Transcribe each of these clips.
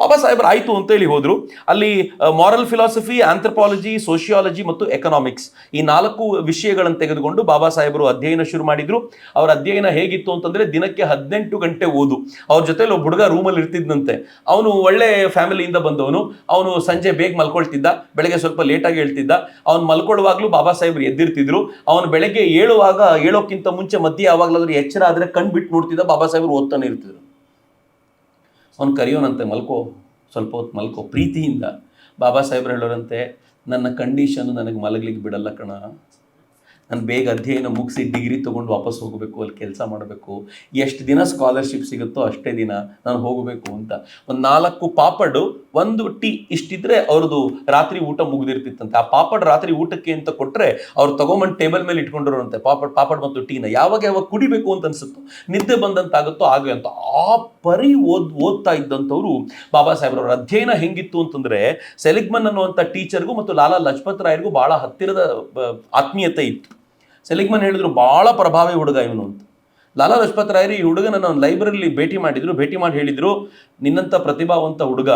ಬಾಬಾ ಸಾಹೇಬ್ರು ಆಯಿತು ಅಂತೇಳಿ ಹೋದರು. ಅಲ್ಲಿ ಮಾರಲ್ ಫಿಲಾಸಫಿ ಆಂಥ್ರಪಾಲಜಿ ಸೋಷಿಯಾಲಜಿ ಮತ್ತು ಎಕನಾಮಿಕ್ಸ್ ಈ ನಾಲ್ಕು ವಿಷಯಗಳನ್ನು ತೆಗೆದುಕೊಂಡು ಬಾಬಾ ಸಾಹೇಬರು ಅಧ್ಯಯನ ಶುರು ಮಾಡಿದ್ರು. ಅವರ ಅಧ್ಯಯನ ಹೇಗಿತ್ತು ಅಂತಂದ್ರೆ ದಿನಕ್ಕೆ ಹದಿನೆಂಟು ಗಂಟೆ ಓದು. ಅವ್ರ ಜೊತೆಲಿ ಒಬ್ಬ ಹುಡುಗ ರೂಮಲ್ಲಿ ಇರ್ತಿದ್ದಂತೆ ಅವನು ಒಳ್ಳೆ ಫ್ಯಾಮಿಲಿಯಿಂದ ಬಂದವನು. ಅವನು ಸಂಜೆ ಬೇಗ ಮಲ್ಕೊಳ್ತಿದ್ದ, ಬೆಳಗ್ಗೆ ಸ್ವಲ್ಪ ಲೇಟಾಗಿ ಹೇಳ್ತಿದ್ದ. ಅವ್ನು ಮಲ್ಕೊಳ್ಳುವಾಗಲೂ ಬಾಬಾ ಸಾಹೇಬ್ರು ಎದ್ದಿರ್ತಿದ್ರು. ಅವನು ಬೆಳಗ್ಗೆ ಏಳುವಾಗ, ಏಳೋಕ್ಕಿಂತ ಮುಂಚೆ ಮಧ್ಯೆ ಯಾವಾಗಲಾದ್ರೂ ಎಚ್ಚರ ಆದರೆ ಕಣ್ ಬಿಟ್ಟು ನೋಡ್ತಿದ್ದ, ಬಾಬಾ ಸಾಹೇಬ್ರು ಓದ್ತಾನೆ ಇರ್ತಿದ್ರು. ಅವ್ನು ಕರೆಯೋನಂತೆ ಮಲ್ಕೋ, ಸ್ವಲ್ಪ ಹೊತ್ತು ಮಲ್ಕೋ. ಪ್ರೀತಿಯಿಂದ ಬಾಬಾ ಸಾಹೇಬ್ರು ಹೇಳೋರಂತೆ, ನನ್ನ ಕಂಡೀಷನ್ ನನಗೆ ಮಲಗ್ಲಿಕ್ಕೆ ಬಿಡಲ್ಲ ಕಣ. ನಾನು ಬೇಗ ಅಧ್ಯಯನ ಮುಗಿಸಿ ಡಿಗ್ರಿ ತೊಗೊಂಡು ವಾಪಸ್ ಹೋಗಬೇಕು, ಅಲ್ಲಿ ಕೆಲಸ ಮಾಡಬೇಕು. ಎಷ್ಟು ದಿನ ಸ್ಕಾಲರ್ಶಿಪ್ ಸಿಗುತ್ತೋ ಅಷ್ಟೇ ದಿನ ನಾನು ಹೋಗಬೇಕು ಅಂತ. ಒಂದು ನಾಲ್ಕು ಪಾಪಡು ಒಂದು ಟೀ ಇಷ್ಟಿದ್ರೆ ಅವ್ರದ್ದು ರಾತ್ರಿ ಊಟ ಮುಗಿದಿರ್ತಿತ್ತಂತೆ. ಆ ಪಾಪಡ್ ರಾತ್ರಿ ಊಟಕ್ಕೆ ಅಂತ ಕೊಟ್ಟರೆ ಅವ್ರು ತಗೊಂಬಂದು ಟೇಬಲ್ ಮೇಲೆ ಇಟ್ಕೊಂಡಿರೋಂತೆ ಪಾಪಡ್ ಪಾಪಡ್ ಮತ್ತು ಟೀನ. ಯಾವಾಗ ಯಾವಾಗ ಕುಡಿಬೇಕು ಅಂತ ಅನ್ಸುತ್ತೋ, ನಿದ್ದೆ ಬಂದಂತಾಗುತ್ತೋ ಹಾಗೆ ಅಂತ ಆ ಪರಿ ಓದ್, ಓದ್ತಾ ಇದ್ದಂಥವ್ರು ಬಾಬಾ ಸಾಹೇಬ್ರವ್ರ. ಅಧ್ಯಯನ ಹೆಂಗಿತ್ತು ಅಂತಂದ್ರೆ ಸೆಲಿಗ್ಮನ್ ಅನ್ನುವಂಥ ಟೀಚರ್ಗೂ ಮತ್ತು ಲಾಲಾ ಲಜಪತ್ ರಾಯರಿಗೂ ಬಹಳ ಹತ್ತಿರದ ಆತ್ಮೀಯತೆ ಇತ್ತು. ಸೆಲಿಗ್ಮನ್ ಹೇಳಿದ್ರು ಬಹಳ ಪ್ರಭಾವಿ ಹುಡುಗ ಇವನು ಅಂತ. ಲಾಲಾ ಲಜಪತ್ ರಾಯರು ಈ ಹುಡುಗನ ಒಂದು ಲೈಬ್ರರಿಲಿ ಭೇಟಿ ಮಾಡಿದ್ರು. ಭೇಟಿ ಮಾಡಿ ಹೇಳಿದ್ರು, ನಿನ್ನಂಥ ಪ್ರತಿಭಾವಂತ ಹುಡುಗ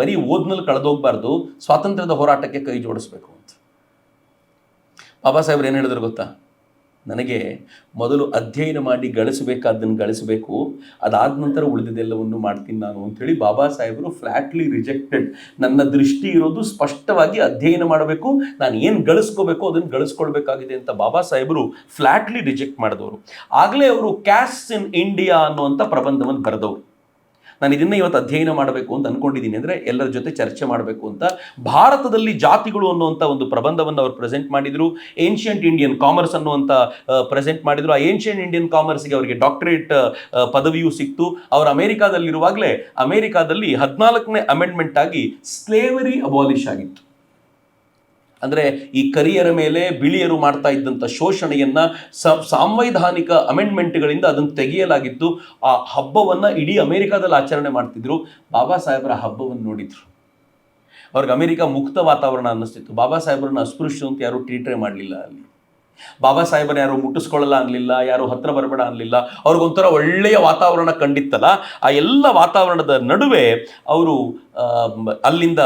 ಬರೀ ಓದ್ನಲ್ಲಿ ಕಳೆದೋಗ್ಬಾರ್ದು, ಸ್ವಾತಂತ್ರ್ಯದ ಹೋರಾಟಕ್ಕೆ ಕೈ ಜೋಡಿಸ್ಬೇಕು ಅಂತ. ಬಾಬಾ ಸಾಹೇಬ್ರು ಏನು ಹೇಳಿದ್ರು ಗೊತ್ತಾ? ನನಗೆ ಮೊದಲು ಅಧ್ಯಯನ ಮಾಡಿ ಗಳಿಸಬೇಕಾದ್ದನ್ನು ಗಳಿಸಬೇಕು, ಅದಾದ ನಂತರ ಉಳಿದಿದ್ದೆಲ್ಲವನ್ನು ಮಾಡ್ತೀನಿ ನಾನು ಅಂಥೇಳಿ ಬಾಬಾ ಸಾಹೇಬರು ಫ್ಲ್ಯಾಟ್ಲಿ ರಿಜೆಕ್ಟೆಡ್ ನನ್ನ ದೃಷ್ಟಿ ಇರೋದು ಸ್ಪಷ್ಟವಾಗಿ ಅಧ್ಯಯನ ಮಾಡಬೇಕು, ನಾನು ಏನು ಗಳಿಸ್ಕೋಬೇಕು ಅದನ್ನು ಗಳಿಸ್ಕೊಳ್ಬೇಕಾಗಿದೆ ಅಂತ ಬಾಬಾ ಸಾಹೇಬರು ಫ್ಲ್ಯಾಟ್ಲಿ ರಿಜೆಕ್ಟ್ ಮಾಡಿದವರು. ಆಗಲೇ ಅವರು ಕ್ಯಾಸ್ ಇನ್ ಇಂಡಿಯಾ ಅನ್ನುವಂಥ ಪ್ರಬಂಧವನ್ನು ಬರೆದವರು. ನಾನು ಇದನ್ನ ಇವತ್ತು ಅಧ್ಯಯನ ಮಾಡಬೇಕು ಅಂತ ಅನ್ಕೊಂಡಿದ್ದೀನಿ ಅಂದರೆ ಎಲ್ಲರ ಜೊತೆ ಚರ್ಚೆ ಮಾಡಬೇಕು ಅಂತ. ಭಾರತದಲ್ಲಿ ಜಾತಿಗಳು ಅನ್ನುವಂಥ ಒಂದು ಪ್ರಬಂಧವನ್ನು ಅವರು ಪ್ರೆಸೆಂಟ್ ಮಾಡಿದರು. ಏನ್ಷಿಯಂಟ್ ಇಂಡಿಯನ್ ಕಾಮರ್ಸ್ ಅನ್ನುವಂಥ ಪ್ರೆಸೆಂಟ್ ಮಾಡಿದರು. ಆ ಏನ್ಷಿಯಂಟ್ ಇಂಡಿಯನ್ ಕಾಮರ್ಸ್ಗೆ ಅವರಿಗೆ ಡಾಕ್ಟರೇಟ್ ಪದವಿಯೂ ಸಿಕ್ತು. ಅವರು ಅಮೆರಿಕಾದಲ್ಲಿರುವಾಗಲೇ ಅಮೆರಿಕಾದಲ್ಲಿ ಹದಿನಾಲ್ಕನೇ ಅಮೆಂಡ್ಮೆಂಟ್ ಆಗಿ ಸ್ಲೇವರಿ ಅಬಾಲಿಷ್ ಆಗಿತ್ತು. ಅಂದರೆ ಈ ಕರಿಯರ ಮೇಲೆ ಬಿಳಿಯರು ಮಾಡ್ತಾ ಇದ್ದಂಥ ಶೋಷಣೆಯನ್ನು ಸಾಂವೈಧಾನಿಕ ಅಮೆಂಡ್ಮೆಂಟ್ಗಳಿಂದ ಅದನ್ನು ತೆಗೆಯಲಾಗಿತ್ತು ಆ ಹಬ್ಬವನ್ನು ಇಡೀ ಅಮೆರಿಕಾದಲ್ಲಿ ಆಚರಣೆ ಮಾಡ್ತಿದ್ರು. ಬಾಬಾ ಸಾಹೇಬರ ಹಬ್ಬವನ್ನು ನೋಡಿದ್ರು. ಅವ್ರಿಗೆ ಅಮೆರಿಕ ಮುಕ್ತ ವಾತಾವರಣ ಅನ್ನಿಸ್ತಿತ್ತು. ಬಾಬಾ ಸಾಹೇಬರನ್ನ ಅಸ್ಪೃಶ್ಯ ಅಂತ ಯಾರು ಟ್ರೀಟ್ರೇ ಮಾಡಲಿಲ್ಲ ಅಲ್ಲಿ. ಬಾಬಾ ಸಾಹೇಬನ ಯಾರು ಮುಟ್ಟಿಸ್ಕೊಳ್ಳಲ್ಲ ಅನ್ಲಿಲ್ಲ, ಯಾರು ಹತ್ರ ಬರಬೇಡ ಅನ್ಲಿಲ್ಲ, ಅವ್ರಿಗೊಂಥರ ಒಳ್ಳೆಯ ವಾತಾವರಣ ಕಂಡಿತ್ತಲ್ಲ, ಆ ಎಲ್ಲ ವಾತಾವರಣದ ನಡುವೆ ಅವರು ಅಲ್ಲಿಂದ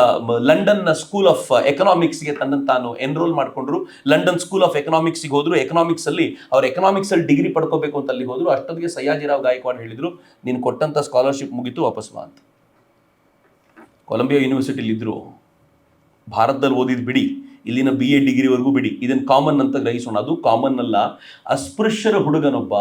ಲಂಡನ್ನ ಸ್ಕೂಲ್ ಆಫ್ ಎಕನಾಮಿಕ್ಸ್ಗೆ ತನ್ನ ತಾನು ಎನ್ರೋಲ್ ಮಾಡಿಕೊಂಡ್ರು. ಲಂಡನ್ ಸ್ಕೂಲ್ ಆಫ್ ಎಕನಾಮಿಕ್ಸ್ಗೆ ಹೋದ್ರು. ಎಕನಾಮಿಕ್ಸ್ ಅಲ್ಲಿ ಅವ್ರು ಎಕನಾಮಿಕ್ಸ್ ಅಲ್ಲಿ ಡಿಗ್ರಿ ಪಡ್ಕೋಬೇಕು ಅಂತ ಅಲ್ಲಿ ಹೋದ್ರು. ಅಷ್ಟೊತ್ತಿಗೆ ಸಯ್ಯಾಜಿರಾವ್ ಗಾಯಕ್ವಾಡ್ ಹೇಳಿದ್ರು, ನೀನು ಕೊಟ್ಟಂತ ಸ್ಕಾಲರ್ಶಿಪ್ ಮುಗಿತು, ವಾಪಸ್ ಬಾ ಅಂತ. ಕೊಲಂಬಿಯಾ ಯೂನಿವರ್ಸಿಟಿಲಿ ಇದ್ರು ಭಾರತದಲ್ಲಿ ಓದಿದ್ ಬಿಡಿ. ಇಲ್ಲಿನ ಬಿ ಎ ಡಿಗ್ರಿವರೆಗೂ ಬಿಡಿ. ಇದನ್ನು ಕಾಮನ್ ಅಂತ ಗ್ರಹಿಸೋಣ. ಅದು ಕಾಮನ್ ಅಲ್ಲ. ಅಸ್ಪೃಶ್ಯರ ಹುಡುಗನೊಬ್ಬ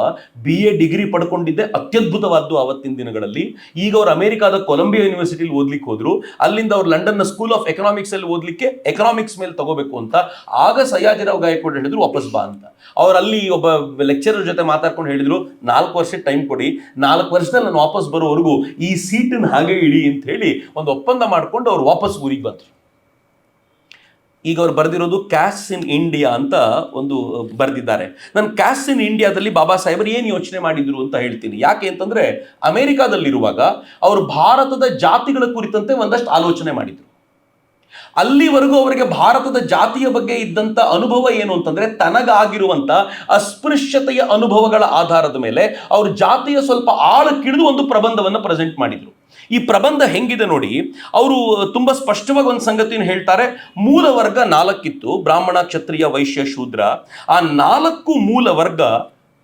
ಬಿ ಎ ಡಿಗ್ರಿ ಪಡ್ಕೊಂಡಿದ್ದೆ ಅತ್ಯದ್ಭುತವಾದ್ದು ಆವತ್ತಿನ ದಿನಗಳಲ್ಲಿ. ಈಗ ಅವ್ರು ಅಮೆರಿಕಾದ ಕೊಲಂಬಿಯಾ ಯೂನಿವರ್ಸಿಟಿಲಿ ಓದ್ಲಿಕ್ಕೆ ಹೋದ್ರು. ಅಲ್ಲಿಂದ ಅವ್ರು ಲಂಡನ್ನ ಸ್ಕೂಲ್ ಆಫ್ ಎಕನಾಮಿಕ್ಸ್ ಅಲ್ಲಿ ಓದ್ಲಿಕ್ಕೆ ಎಕನಾಮಿಕ್ಸ್ ಮೇಲೆ ತಗೋಬೇಕು ಅಂತ. ಆಗ ಸಯ್ಯಾಜಿರಾವ್ ಗಾಯಕ್ವಾಡ್ ಹೇಳಿದ್ರು, ವಾಪಸ್ ಬಾ ಅಂತ. ಅವ್ರು ಅಲ್ಲಿ ಒಬ್ಬ ಲೆಕ್ಚರರ್ ಜೊತೆ ಮಾತಾಡ್ಕೊಂಡು ಹೇಳಿದ್ರು, ನಾಲ್ಕು ವರ್ಷ ಟೈಮ್ ಕೊಡಿ. ನಾಲ್ಕು ವರ್ಷದಲ್ಲಿ ನಾನು ವಾಪಸ್ ಬರೋವರೆಗೂ ಈ ಸೀಟನ್ನು ಹಾಗೆ ಇಡಿ ಅಂತ ಹೇಳಿ ಒಂದು ಒಪ್ಪಂದ ಮಾಡ್ಕೊಂಡು ಅವ್ರು ವಾಪಸ್ ಊರಿಗೆ ಬಂದ್ರು. ಈಗ ಅವ್ರು ಬರೆದಿರೋದು ಕ್ಯಾಸ್ ಇನ್ ಇಂಡಿಯಾ ಅಂತ ಒಂದು ಬರೆದಿದ್ದಾರೆ. ನಾನು ಕ್ಯಾಸ್ ಇನ್ ಇಂಡಿಯಾದಲ್ಲಿ ಬಾಬಾ ಸಾಹೇಬರು ಏನು ಯೋಚನೆ ಮಾಡಿದ್ರು ಅಂತ ಹೇಳ್ತೀನಿ. ಯಾಕೆ ಅಂತಂದ್ರೆ, ಅಮೆರಿಕಾದಲ್ಲಿರುವಾಗ ಅವರು ಭಾರತದ ಜಾತಿಗಳ ಕುರಿತಂತೆ ಒಂದಷ್ಟು ಆಲೋಚನೆ ಮಾಡಿದ್ರು. ಅಲ್ಲಿವರೆಗೂ ಅವರಿಗೆ ಭಾರತದ ಜಾತಿಯ ಬಗ್ಗೆ ಇದ್ದಂತ ಅನುಭವ ಏನು ಅಂತಂದ್ರೆ, ತನಗಾಗಿರುವಂತ ಅಸ್ಪೃಶ್ಯತೆಯ ಅನುಭವಗಳ ಆಧಾರದ ಮೇಲೆ ಅವರು ಜಾತಿಯ ಸ್ವಲ್ಪ ಆಳಕ್ಕಿಡಿದು ಒಂದು ಪ್ರಬಂಧವನ್ನು ಪ್ರೆಸೆಂಟ್ ಮಾಡಿದ್ರು. ಈ ಪ್ರಬಂಧ ಹೆಂಗಿದೆ ನೋಡಿ, ಅವರು ತುಂಬಾ ಸ್ಪಷ್ಟವಾಗಿ ಒಂದು ಸಂಗತಿಯನ್ನು ಹೇಳ್ತಾರೆ ಮೂಲ ವರ್ಗ ನಾಲ್ಕಿತ್ತು, ಬ್ರಾಹ್ಮಣ ಕ್ಷತ್ರಿಯ ವೈಶ್ಯ ಶೂದ್ರ. ಆ ನಾಲ್ಕು ಮೂಲ ವರ್ಗ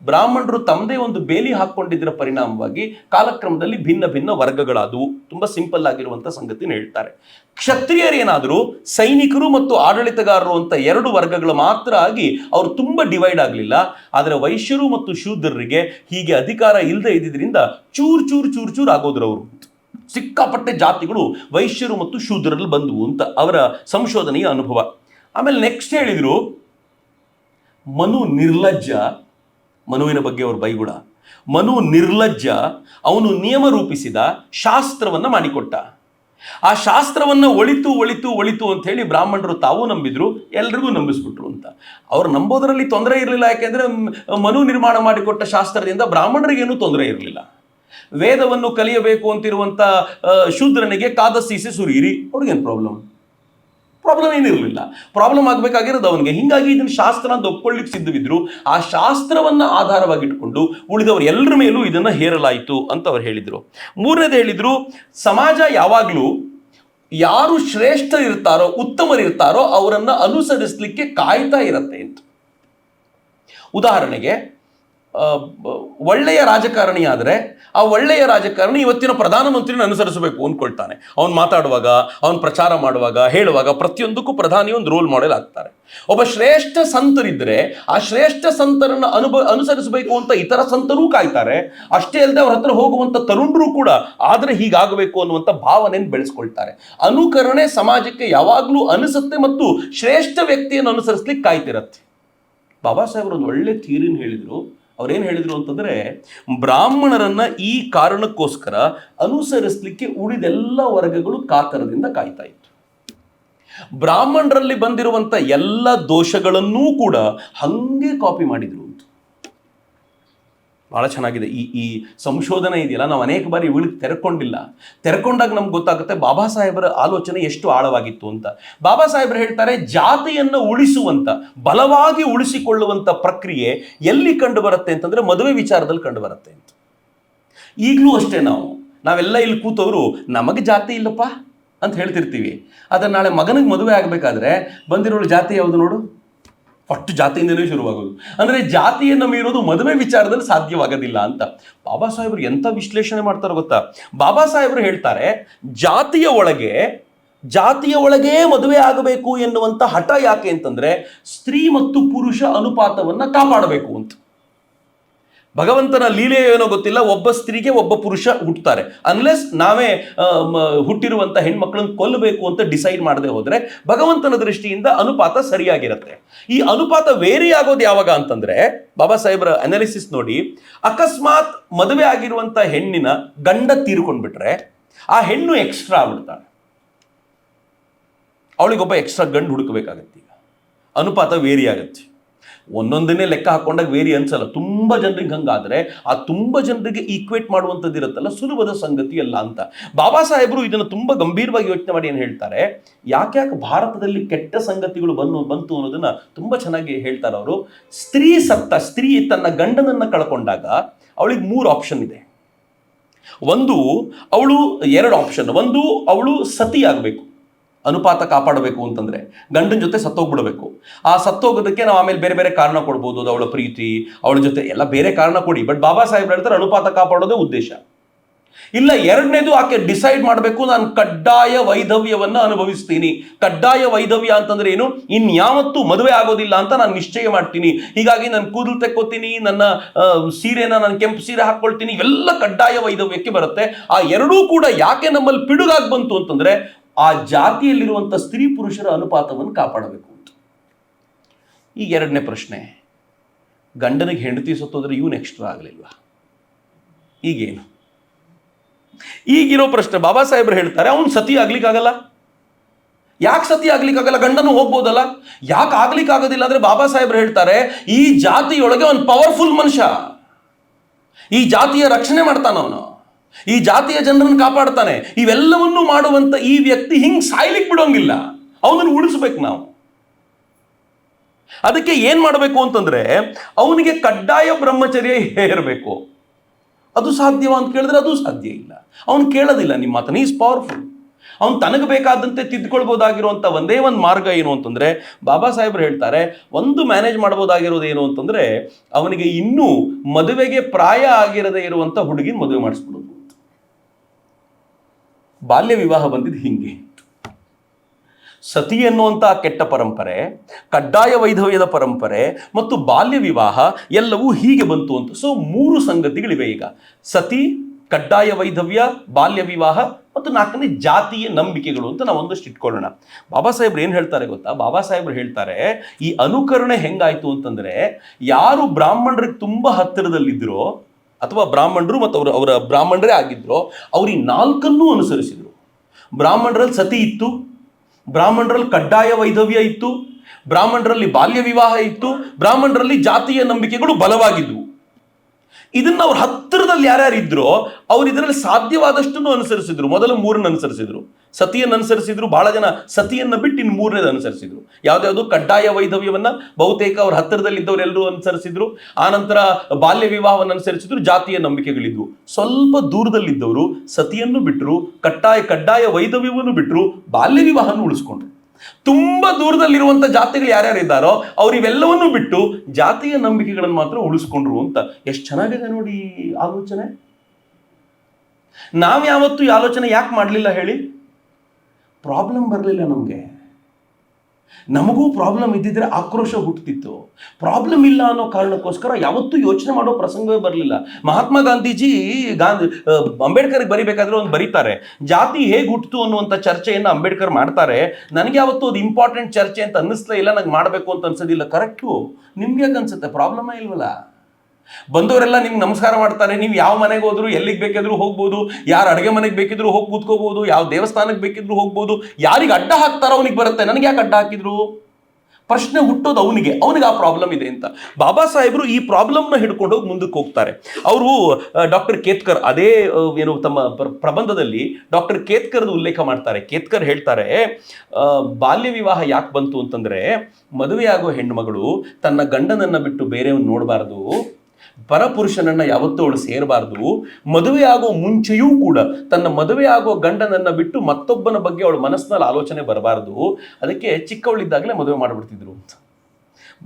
ಬ್ರಾಹ್ಮಣರು ತಮ್ಮದೇ ಒಂದು ಬೇಲಿ ಹಾಕೊಂಡಿದ್ದರ ಪರಿಣಾಮವಾಗಿ ಕಾಲಕ್ರಮದಲ್ಲಿ ಭಿನ್ನ ಭಿನ್ನ ವರ್ಗಗಳಾದವು. ತುಂಬ ಸಿಂಪಲ್ ಆಗಿರುವಂಥ ಸಂಗತಿನ ಹೇಳ್ತಾರೆ. ಕ್ಷತ್ರಿಯರೇನಾದರೂ, ಸೈನಿಕರು ಮತ್ತು ಆಡಳಿತಗಾರರು ಅಂತ ಎರಡು ವರ್ಗಗಳು ಮಾತ್ರ ಆಗಿ ಅವರು ತುಂಬ ಡಿವೈಡ್ ಆಗಲಿಲ್ಲ. ಆದರೆ ವೈಶ್ಯರು ಮತ್ತು ಶೂದ್ರರಿಗೆ ಹೀಗೆ ಅಧಿಕಾರ ಇಲ್ಲದೆ ಇದ್ದಿದ್ರಿಂದ ಚೂರು ಚೂರು ಚೂರು ಚೂರು ಆಗೋದ್ರು ಅವರು. ಸಿಕ್ಕಾಪಟ್ಟೆ ಜಾತಿಗಳು ವೈಶ್ಯರು ಮತ್ತು ಶೂದ್ರರಲ್ಲಿ ಬಂದವು ಅಂತ ಅವರ ಸಂಶೋಧನೆಯ ಅನುಭವ. ಆಮೇಲೆ ನೆಕ್ಸ್ಟ್ ಹೇಳಿದ್ರು, ಮನು ನಿರ್ಲಜ್ಜ, ಮನುವಿನ ಬಗ್ಗೆ ಅವ್ರ ಬೈಗುಡ ಮನು ನಿರ್ಲಜ್ಜ, ಅವನು ನಿಯಮ ರೂಪಿಸಿದ ಶಾಸ್ತ್ರವನ್ನ ಮಾಡಿಕೊಟ್ಟ. ಆ ಶಾಸ್ತ್ರವನ್ನ ಒಳಿತು ಒಳಿತು ಒಳಿತು ಅಂತ ಹೇಳಿ ಬ್ರಾಹ್ಮಣರು ತಾವು ನಂಬಿದ್ರು, ಎಲ್ರಿಗೂ ನಂಬಿಸ್ಬಿಟ್ರು ಅಂತ. ಅವ್ರು ನಂಬೋದರಲ್ಲಿ ತೊಂದರೆ ಇರಲಿಲ್ಲ, ಯಾಕೆಂದ್ರೆ ಮನು ನಿರ್ಮಾಣ ಮಾಡಿಕೊಟ್ಟ ಶಾಸ್ತ್ರದಿಂದ ಬ್ರಾಹ್ಮಣರಿಗೇನು ತೊಂದರೆ ಇರಲಿಲ್ಲ. ವೇದವನ್ನು ಕಲಿಯಬೇಕು ಅಂತಿರುವಂತ ಆ, ಶೂದ್ರನಿಗೆ ಕಾದ ಸೀಸೆ ಸುರಿಯಿರಿ. ಅವ್ರಿಗೇನು ಪ್ರಾಬ್ಲಮ್ ಪ್ರಾಬ್ಲಮ್ ಏನಿರಲಿಲ್ಲ. ಪ್ರಾಬ್ಲಮ್ ಆಗಬೇಕಾಗಿರೋದು ಅವನಿಗೆ. ಹಿಂಗಾಗಿ ಇದನ್ನ ಶಾಸ್ತ್ರ ಅಂತ ಒಪ್ಕೊಳ್ಳಿಕ್ಕೆ ಸಿದ್ಧವಿದ್ರು. ಆ ಶಾಸ್ತ್ರವನ್ನ ಆಧಾರವಾಗಿಟ್ಟುಕೊಂಡು ಉಳಿದವರು ಎಲ್ಲರ ಮೇಲೂ ಇದನ್ನ ಹೇರಲಾಯಿತು ಅಂತ ಅವ್ರು ಹೇಳಿದರು. ಮೂರನೇದು ಹೇಳಿದ್ರು ಸಮಾಜ ಯಾವಾಗಲೂ ಯಾರು ಶ್ರೇಷ್ಠ ಇರ್ತಾರೋ ಉತ್ತಮರಿರ್ತಾರೋ ಅವರನ್ನು ಅನುಸರಿಸಲಿಕ್ಕೆ ಕಾಯ್ತಾ ಇರತ್ತೆ ಅಂತ. ಉದಾಹರಣೆಗೆ ಒಳ್ಳೆಯ ರಾಜಕಾರಣಿ ಆದರೆ ಆ ಒಳ್ಳೆಯ ರಾಜಕಾರಣಿ ಇವತ್ತಿನ ಪ್ರಧಾನಮಂತ್ರಿನ ಅನುಸರಿಸಬೇಕು ಅಂದ್ಕೊಳ್ತಾನೆ ಅವನು ಮಾತಾಡುವಾಗ, ಅವನು ಪ್ರಚಾರ ಮಾಡುವಾಗ, ಹೇಳುವಾಗ ಪ್ರತಿಯೊಂದಕ್ಕೂ ಪ್ರಧಾನಿ ಒಂದು ರೋಲ್ ಮಾಡೆಲ್ ಆಗ್ತಾರೆ. ಒಬ್ಬ ಶ್ರೇಷ್ಠ ಸಂತರಿದ್ರೆ ಆ ಶ್ರೇಷ್ಠ ಸಂತರನ್ನು ಅನುಭವ ಅನುಸರಿಸಬೇಕು ಅಂತ ಇತರ ಸಂತರೂ ಕಾಯ್ತಾರೆ. ಅಷ್ಟೇ ಅಲ್ಲದೆ ಅವ್ರ ಹತ್ರ ಹೋಗುವಂಥ ತರುಣರು ಕೂಡ ಆದರೆ ಹೀಗಾಗಬೇಕು ಅನ್ನುವಂಥ ಭಾವನೆಯನ್ನು ಬೆಳೆಸ್ಕೊಳ್ತಾರೆ. ಅನುಕರಣೆ ಸಮಾಜಕ್ಕೆ ಯಾವಾಗಲೂ ಅನಿಸುತ್ತೆ ಮತ್ತು ಶ್ರೇಷ್ಠ ವ್ಯಕ್ತಿಯನ್ನು ಅನುಸರಿಸ್ಲಿಕ್ಕೆ ಕಾಯ್ತಿರತ್ತೆ. ಬಾಬಾ ಸಾಹೇಬ್ರು ಒಳ್ಳೆ ಥೀರಿನ ಹೇಳಿದ್ರು. ಅವ್ರೇನು ಹೇಳಿದ್ರು ಅಂತಂದ್ರೆ, ಬ್ರಾಹ್ಮಣರನ್ನ ಈ ಕಾರಣಕ್ಕೋಸ್ಕರ ಅನುಸರಿಸಲಿಕ್ಕೆ ಉಳಿದೆಲ್ಲ ವರ್ಗಗಳು ಕಾತರದಿಂದ ಕಾಯ್ತಾ ಇತ್ತು ಬ್ರಾಹ್ಮಣರಲ್ಲಿ ಬಂದಿರುವಂತ ಎಲ್ಲ ದೋಷಗಳನ್ನೂ ಕೂಡ ಹಂಗೆ ಕಾಪಿ ಮಾಡಿದ್ರು. ಬಹಳ ಚೆನ್ನಾಗಿದೆ. ಈ ಈ ಸಂಶೋಧನೆ ಇದೆಯಲ್ಲ, ನಾವು ಅನೇಕ ಬಾರಿ ಇವಳಿಗೆ ತೆರೆಕೊಂಡಿಲ್ಲ. ತೆರೆಕೊಂಡಾಗ ನಮ್ಗೆ ಗೊತ್ತಾಗುತ್ತೆ ಬಾಬಾ ಸಾಹೇಬರ ಆಲೋಚನೆ ಎಷ್ಟು ಆಳವಾಗಿತ್ತು ಅಂತ. ಬಾಬಾ ಸಾಹೇಬರು ಹೇಳ್ತಾರೆ, ಜಾತಿಯನ್ನು ಉಳಿಸುವಂಥ ಬಲವಾಗಿ ಉಳಿಸಿಕೊಳ್ಳುವಂಥ ಪ್ರಕ್ರಿಯೆ ಎಲ್ಲಿ ಕಂಡು ಬರುತ್ತೆ ಅಂತಂದ್ರೆ ಮದುವೆ ವಿಚಾರದಲ್ಲಿ ಕಂಡು ಬರುತ್ತೆ ಅಂತ. ಈಗಲೂ ಅಷ್ಟೇ ನಾವು. ನಾವೆಲ್ಲ ಇಲ್ಲಿ ಕೂತವರು, ನಮಗೆ ಜಾತಿ ಇಲ್ಲಪ್ಪ ಅಂತ ಹೇಳ್ತಿರ್ತೀವಿ. ಆದರೆ ನಾಳೆ ಮಗನಿಗೆ ಮದುವೆ ಆಗಬೇಕಾದ್ರೆ ಬಂದಿರೋಳು ಜಾತಿ ಯಾವುದು ನೋಡು? ಫಸ್ಟ್ ಜಾತಿಯಿಂದನೇ ಶುರುವಾಗೋದು. ಅಂದರೆ ಜಾತಿಯನ್ನು ಮೀರೋದು ಮದುವೆ ವಿಚಾರದಲ್ಲಿ ಸಾಧ್ಯವಾಗೋದಿಲ್ಲ ಅಂತ. ಬಾಬಾ ಸಾಹೇಬರು ಎಂಥ ವಿಶ್ಲೇಷಣೆ ಮಾಡ್ತಾರೋ ಗೊತ್ತಾ? ಬಾಬಾ ಸಾಹೇಬರು ಹೇಳ್ತಾರೆ, ಜಾತಿಯ ಒಳಗೆ, ಜಾತಿಯ ಒಳಗೇ ಮದುವೆ ಆಗಬೇಕು ಎನ್ನುವಂಥ ಹಠ ಯಾಕೆ ಅಂತಂದ್ರೆ, ಸ್ತ್ರೀ ಮತ್ತು ಪುರುಷ ಅನುಪಾತವನ್ನ ಕಾಪಾಡಬೇಕು ಅಂತ. ಭಗವಂತನ ಲೀಲೆ ಏನೋ ಗೊತ್ತಿಲ್ಲ, ಒಬ್ಬ ಸ್ತ್ರೀಗೆ ಒಬ್ಬ ಪುರುಷ ಹುಟ್ಟುತ್ತಾರೆ ಅನ್ಲೆಸ್ ನಾವೇ ಹುಟ್ಟಿರುವಂಥ ಹೆಣ್ಮಕ್ಳನ್ನ ಕೊಲ್ಲಬೇಕು ಅಂತ ಡಿಸೈಡ್ ಮಾಡದೆ ಹೋದ್ರೆ ಭಗವಂತನ ದೃಷ್ಟಿಯಿಂದ ಅನುಪಾತ ಸರಿಯಾಗಿರುತ್ತೆ. ಈ ಅನುಪಾತ ವೇರಿ ಆಗೋದು ಯಾವಾಗ ಅಂತಂದ್ರೆ, ಬಾಬಾ ಸಾಹೇಬ್ರ ಅನಾಲಿಸಿಸ್ ನೋಡಿ, ಅಕಸ್ಮಾತ್ ಮದುವೆ ಆಗಿರುವಂಥ ಹೆಣ್ಣಿನ ಗಂಡ ತೀರ್ಕೊಂಡ್ಬಿಟ್ರೆ, ಆ ಹೆಣ್ಣು ಎಕ್ಸ್ಟ್ರಾ ಆಗ್ಬಿಡ್ತಾಳೆ. ಅವಳಿಗೊಬ್ಬ ಎಕ್ಸ್ಟ್ರಾ ಗಂಡು ಹುಡುಕಬೇಕಾಗತ್ತೆ ಅನುಪಾತ ವೇರಿ ಆಗುತ್ತೆ ಒಂದೊಂದನ್ನೇ ಲೆಕ್ಕ ಹಾಕೊಂಡಾಗ ವೇರಿ ಅನ್ಸಲ್ಲ. ತುಂಬ ಜನರಿಗೆ ಹಂಗಾದ್ರೆ ಆ ತುಂಬ ಜನರಿಗೆ ಈಕ್ವೇಟ್ ಮಾಡುವಂಥದ್ದು ಇರುತ್ತಲ್ಲ, ಸುಲಭದ ಸಂಗತಿ ಅಲ್ಲ ಅಂತ. ಬಾಬಾ ಸಾಹೇಬರು ಇದನ್ನು ತುಂಬ ಗಂಭೀರವಾಗಿ ಯೋಚನೆ ಮಾಡಿ ಏನು ಹೇಳ್ತಾರೆ? ಯಾಕ್ಯಾಕೆ ಭಾರತದಲ್ಲಿ ಕೆಟ್ಟ ಸಂಗತಿಗಳು ಬಂದು, ಬಂತು ಅನ್ನೋದನ್ನ ತುಂಬ ಚೆನ್ನಾಗಿ ಹೇಳ್ತಾರೆ ಅವರು. ಸ್ತ್ರೀ ಸತ್ತ, ಸ್ತ್ರೀ ತನ್ನ ಗಂಡನನ್ನ ಕಳ್ಕೊಂಡಾಗ ಅವಳಿಗೆ ಮೂರು ಆಪ್ಷನ್ ಇದೆ. ಒಂದು, ಅವಳು ಎರಡು ಆಪ್ಷನ್ ಒಂದು, ಅವಳು ಸತಿ ಆಗಬೇಕು ಅನುಪಾತ ಕಾಪಾಡಬೇಕು ಅಂತಂದ್ರೆ ಗಂಡನ ಜೊತೆ ಸತ್ತೋಗ್ಬಿಡಬೇಕು. ಆ ಸತ್ತೋಗೋದಕ್ಕೆ ನಾವು ಆಮೇಲೆ ಬೇರೆ ಬೇರೆ ಕಾರಣ ಕೊಡ್ಬೋದು, ಅದು ಅವಳ ಪ್ರೀತಿ, ಅವಳ ಜೊತೆ ಎಲ್ಲ ಬೇರೆ ಕಾರಣ ಕೊಡಿ. ಬಟ್ ಬಾಬಾ ಸಾಹೇಬ್ ಹೇಳ್ತಾರೆ ಅನುಪಾತ ಕಾಪಾಡೋದೇ ಉದ್ದೇಶ. ಇಲ್ಲ, ಎರಡನೇದು ಆಕೆ ಡಿಸೈಡ್ ಮಾಡಬೇಕು, ನಾನು ಕಡ್ಡಾಯ ವೈಧವ್ಯವನ್ನು ಅನುಭವಿಸ್ತೀನಿ. ಕಡ್ಡಾಯ ವೈಧವ್ಯ ಅಂತಂದ್ರೆ ಏನು? ಇನ್ಯಾವತ್ತೂ ಮದುವೆ ಆಗೋದಿಲ್ಲ ಅಂತ ನಾನು ನಿಶ್ಚಯ ಮಾಡ್ತೀನಿ. ಹೀಗಾಗಿ ನಾನು ಕೂದಲು ತೆಕ್ಕೋತೀನಿ, ನನ್ನ ಸೀರೆನ ನಾನು ಕೆಂಪು ಸೀರೆ ಹಾಕ್ಕೊಳ್ತೀನಿ, ಇವೆಲ್ಲ ಕಡ್ಡಾಯ ವೈಧವ್ಯಕ್ಕೆ ಬರುತ್ತೆ. ಆ ಎರಡೂ ಕೂಡ ಯಾಕೆ ನಮ್ಮಲ್ಲಿ ಪಿಡುಗಾಗಿ ಬಂತು ಅಂತಂದ್ರೆ ಆ ಜಾತಿಯಲ್ಲಿರುವಂಥ ಸ್ತ್ರೀ ಪುರುಷರ ಅನುಪಾತವನ್ನು ಕಾಪಾಡಬೇಕು ಅಂತ. ಈಗ ಎರಡನೇ ಪ್ರಶ್ನೆ, ಗಂಡನಿಗೆ ಹೆಂಡತಿ ಸತ್ತೋದ್ರೆ ಇವನು ಎಕ್ಸ್ಟ್ರಾ ಆಗಲಿಲ್ವಾ? ಈಗೇನು? ಈಗಿರೋ ಪ್ರಶ್ನೆ, ಬಾಬಾ ಸಾಹೇಬ್ರು ಹೇಳ್ತಾರೆ, ಅವನು ಸತಿ ಆಗ್ಲಿಕ್ಕಾಗಲ್ಲ? ಯಾಕೆ ಸತಿ ಆಗ್ಲಿಕ್ಕಾಗಲ್ಲ? ಗಂಡನು ಹೋಗ್ಬೋದಲ್ಲ? ಯಾಕೆ ಆಗ್ಲಿಕ್ಕಾಗೋದಿಲ್ಲ ಅಂದ್ರೆ ಬಾಬಾ ಸಾಹೇಬ್ರು ಹೇಳ್ತಾರೆ, ಈ ಜಾತಿಯೊಳಗೆ ಒಂದು ಪವರ್ಫುಲ್ ಮನುಷ್ಯ. ಈ ಜಾತಿಯ ರಕ್ಷಣೆ ಮಾಡ್ತಾನ ಅವನು ಈ ಜಾತಿಯ ಜನರನ್ನು ಕಾಪಾಡ್ತಾನೆ. ಇವೆಲ್ಲವನ್ನೂ ಮಾಡುವಂತ ಈ ವ್ಯಕ್ತಿ ಹಿಂಗ್ ಸಾಯ್ಲಿಕ್ಕೆ ಬಿಡೋಂಗಿಲ್ಲ. ಅವನನ್ನು ಉಳಿಸ್ಬೇಕು ನಾವು. ಅದಕ್ಕೆ ಏನ್ ಮಾಡಬೇಕು ಅಂತಂದ್ರೆ, ಅವನಿಗೆ ಕಡ್ಡಾಯ ಬ್ರಹ್ಮಚರ್ಯ ಹೇರಬೇಕು. ಅದು ಸಾಧ್ಯವ ಅಂತ ಕೇಳಿದ್ರೆ ಅದು ಸಾಧ್ಯ ಇಲ್ಲ. ಅವನು ಕೇಳೋದಿಲ್ಲ ನಿಮ್ಮ ಮಾತನ್ನ ಈಸ್ ಪವರ್ಫುಲ್ ಅವನು ತನಗೆ ಬೇಕಾದಂತೆ ತಿದ್ದುಕೊಳ್ಬೋದಾಗಿರುವಂಥ ಒಂದೇ ಒಂದು ಮಾರ್ಗ ಏನು ಅಂತಂದ್ರೆ, ಬಾಬಾ ಸಾಹೇಬ್ರು ಹೇಳ್ತಾರೆ, ಒಂದು ಮ್ಯಾನೇಜ್ ಮಾಡ್ಬೋದಾಗಿರೋದು ಏನು ಅಂತಂದ್ರೆ, ಅವನಿಗೆ ಇನ್ನೂ ಮದುವೆಗೆ ಪ್ರಾಯ ಆಗಿರದೇ ಇರುವಂಥ ಹುಡುಗಿನ ಮದುವೆ ಮಾಡಿಸ್ಬಿಡೋದು. ಬಾಲ್ಯ ವಿವಾಹ ಬಂದಿದ್ದು ಹಿಂಗೆ. ಸತಿ ಎನ್ನುವಂಥ ಕೆಟ್ಟ ಪರಂಪರೆ, ಕಡ್ಡಾಯ ವೈಧವ್ಯದ ಪರಂಪರೆ ಮತ್ತು ಬಾಲ್ಯ ವಿವಾಹ ಎಲ್ಲವೂ ಹೀಗೆ ಬಂತು ಅಂತ. ಸೊ ಮೂರು ಸಂಗತಿಗಳಿವೆ ಈಗ. ಸತಿ, ಕಡ್ಡಾಯ ವೈಧವ್ಯ, ಬಾಲ್ಯ ವಿವಾಹ ಮತ್ತು ನಾಲ್ಕನೇ ಜಾತಿಯ ನಂಬಿಕೆಗಳು ಅಂತ ನಾವು ಒಂದಷ್ಟು ಇಟ್ಕೊಳ್ಳೋಣ. ಬಾಬಾ ಸಾಹೇಬ್ರು ಏನು ಹೇಳ್ತಾರೆ ಗೊತ್ತಾ? ಬಾಬಾ ಸಾಹೇಬ್ರು ಹೇಳ್ತಾರೆ, ಈ ಅನುಕರಣೆ ಹೆಂಗಾಯ್ತು ಅಂತಂದ್ರೆ, ಯಾರು ಬ್ರಾಹ್ಮಣರಿಗೆ ತುಂಬ ಹತ್ತಿರದಲ್ಲಿದ್ದರೋ ಅಥವಾ ಬ್ರಾಹ್ಮಣರು ಮತ್ತು ಅವರು ಅವರ ಬ್ರಾಹ್ಮಣರೇ ಆಗಿದ್ರು ಅವ್ರು ಈ ನಾಲ್ಕನ್ನೂ ಅನುಸರಿಸಿದ್ರು. ಬ್ರಾಹ್ಮಣರಲ್ಲಿ ಸತಿ ಇತ್ತು, ಬ್ರಾಹ್ಮಣರಲ್ಲಿ ಕಡ್ಡಾಯ ವೈಧವ್ಯ ಇತ್ತು, ಬ್ರಾಹ್ಮಣರಲ್ಲಿ ಬಾಲ್ಯ ವಿವಾಹ ಇತ್ತು, ಬ್ರಾಹ್ಮಣರಲ್ಲಿ ಜಾತಿಯ ನಂಬಿಕೆಗಳು ಬಲವಾಗಿದ್ವು. ಇದನ್ನ ಅವ್ರ ಹತ್ತಿರದಲ್ಲಿ ಯಾರ್ಯಾರು ಇದ್ರೋ ಅವ್ರು ಇದರಲ್ಲಿ ಸಾಧ್ಯವಾದಷ್ಟನ್ನು ಅನುಸರಿಸಿದ್ರು. ಮೊದಲು ಮೂರನ್ನ ಅನುಸರಿಸಿದ್ರು. ಸತಿಯನ್ನು ಅನುಸರಿಸಿದ್ರು. ಬಹಳ ಜನ ಸತಿಯನ್ನ ಬಿಟ್ಟು ಇನ್ನು ಮೂರನೇದು ಅನುಸರಿಸಿದ್ರು. ಯಾವ್ದಾವುದು ಕಡ್ಡಾಯ ವೈಧವ್ಯವನ್ನ ಬಹುತೇಕ ಅವ್ರ ಹತ್ತಿರದಲ್ಲಿದ್ದವರೆಲ್ಲರೂ ಅನುಸರಿಸಿದ್ರು. ಆನಂತರ ಬಾಲ್ಯ ವಿವಾಹವನ್ನು ಅನುಸರಿಸಿದ್ರು. ಜಾತಿಯ ನಂಬಿಕೆಗಳಿದ್ವು. ಸ್ವಲ್ಪ ದೂರದಲ್ಲಿದ್ದವರು ಸತಿಯನ್ನು ಬಿಟ್ಟರು ಕಡ್ಡಾಯ ಕಡ್ಡಾಯ ವೈಧವ್ಯವನ್ನು ಬಿಟ್ಟರು ಬಾಲ್ಯ ವಿವಾಹವನ್ನು ಉಳಿಸ್ಕೊಂಡ್ರು. ತುಂಬಾ ದೂರದಲ್ಲಿರುವಂತ ಜಾತಿಗಳು ಯಾರ್ಯಾರು ಇದ್ದಾರೋ ಅವ್ರು ಇವೆಲ್ಲವನ್ನೂ ಬಿಟ್ಟು ಜಾತಿಯ ನಂಬಿಕೆಗಳನ್ನು ಮಾತ್ರ ಉಳಿಸ್ಕೊಂಡ್ರು ಅಂತ. ಎಷ್ಟು ಚೆನ್ನಾಗಿದೆ ನೋಡಿ ಆಲೋಚನೆ. ನಾವು ಯಾವತ್ತೂ ಈ ಆಲೋಚನೆ ಯಾಕೆ ಮಾಡಲಿಲ್ಲ ಹೇಳಿ? ಪ್ರಾಬ್ಲಮ್ ಬರಲಿಲ್ಲ ನಮಗೆ. ನಮಗೂ ಪ್ರಾಬ್ಲಮ್ ಇದ್ದಿದ್ರೆ ಆಕ್ರೋಶ ಹುಟ್ಟುತ್ತಿತ್ತು ಪ್ರಾಬ್ಲಮ್ ಇಲ್ಲ ಅನ್ನೋ ಕಾರಣಕ್ಕೋಸ್ಕರ ಯಾವತ್ತೂ ಯೋಚನೆ ಮಾಡೋ ಪ್ರಸಂಗವೇ ಬರಲಿಲ್ಲ. ಮಹಾತ್ಮ ಗಾಂಧೀಜಿ ಗಾಂಧಿ ಅಂಬೇಡ್ಕರ್ಗೆ ಬರಿಬೇಕಾದ್ರೆ ಒಂದು ಬರೀತಾರೆ. ಜಾತಿ ಹೇಗೆ ಹುಟ್ಟಿತು ಅನ್ನುವಂಥ ಚರ್ಚೆಯನ್ನು ಅಂಬೇಡ್ಕರ್ ಮಾಡ್ತಾರೆ. ನನಗೆ ಯಾವತ್ತೂ ಅದು ಇಂಪಾರ್ಟೆಂಟ್ ಚರ್ಚೆ ಅಂತ ಅನ್ನಿಸ್ಲೇ ಇಲ್ಲ, ನಂಗೆ ಮಾಡಬೇಕು ಅಂತ ಅನ್ಸೋದಿಲ್ಲ. ಕರೆಕ್ಟು ನಿಮ್ಗೆ ಅನ್ಸುತ್ತೆ? ಪ್ರಾಬ್ಲಮೇ ಇಲ್ವಲ್ಲ? ಬಂದವರೆಲ್ಲ ನಿಮ್ಗೆ ನಮಸ್ಕಾರ ಮಾಡ್ತಾರೆ, ನೀವು ಯಾವ ಮನೆಗೆ ಹೋದ್ರು, ಎಲ್ಲಿಗೆ ಬೇಕಿದ್ರು ಹೋಗ್ಬೋದು, ಯಾರು ಅಡುಗೆ ಮನೆಗೆ ಬೇಕಿದ್ರು ಹೋಗಿ ಕೂತ್ಕೋಬಹುದು ಯಾವ ದೇವಸ್ಥಾನಕ್ಕೆ ಬೇಕಿದ್ರು ಹೋಗ್ಬೋದು, ಯಾರಿಗೆ ಅಡ್ಡ ಹಾಕ್ತಾರೋ ಅವನಿಗೆ ಬರುತ್ತೆ, ನನಗೆ ಯಾಕೆ ಅಡ್ಡ ಹಾಕಿದ್ರು? ಪ್ರಶ್ನೆ ಹುಟ್ಟೋದು ಅವನಿಗೆ ಅವನಿಗೆ ಆ ಪ್ರಾಬ್ಲಮ್ ಇದೆ ಅಂತ. ಬಾಬಾ ಸಾಹೇಬರು ಈ ಪ್ರಾಬ್ಲಮ್ನ ಹಿಡ್ಕೊಂಡು ಹೋಗಿ ಮುಂದಕ್ಕೆ ಹೋಗ್ತಾರೆ. ಅವರು ಡಾಕ್ಟರ್ ಕೇತ್ಕರ್, ಅದೇ ಏನು ತಮ್ಮ ಪ್ರಬಂಧದಲ್ಲಿ ಡಾಕ್ಟರ್ ಕೇತ್ಕರ್ದು ಉಲ್ಲೇಖ ಮಾಡ್ತಾರೆ. ಕೇತ್ಕರ್ ಹೇಳ್ತಾರೆ ಬಾಲ್ಯ ವಿವಾಹ ಯಾಕೆ ಬಂತು ಅಂತಂದ್ರೆ, ಮದುವೆಯಾಗೋ ಹೆಣ್ಣುಮಗಳು ತನ್ನ ಗಂಡನನ್ನ ಬಿಟ್ಟು ಬೇರೆಯವ್ನ ನೋಡಬಾರ್ದು. ಪರಪುರುಷನನ್ನ ಯಾವತ್ತೂ ಅವಳು ಸೇರಬಾರದು. ಮದುವೆ ಆಗೋ ಮುಂಚೆಯೂ ಕೂಡ ತನ್ನ ಮದುವೆ ಆಗೋ ಗಂಡನನ್ನ ಬಿಟ್ಟು ಮತ್ತೊಬ್ಬನ ಬಗ್ಗೆ ಅವಳು ಮನಸ್ಸಿನಲ್ಲಿ ಆಲೋಚನೆ ಬರಬಾರದು. ಅದಕ್ಕೆ ಚಿಕ್ಕವಳಿದ್ದಾಗಲೇ ಮದುವೆ ಮಾಡಿಬಿಡ್ತಿದ್ರು. ಅಂತ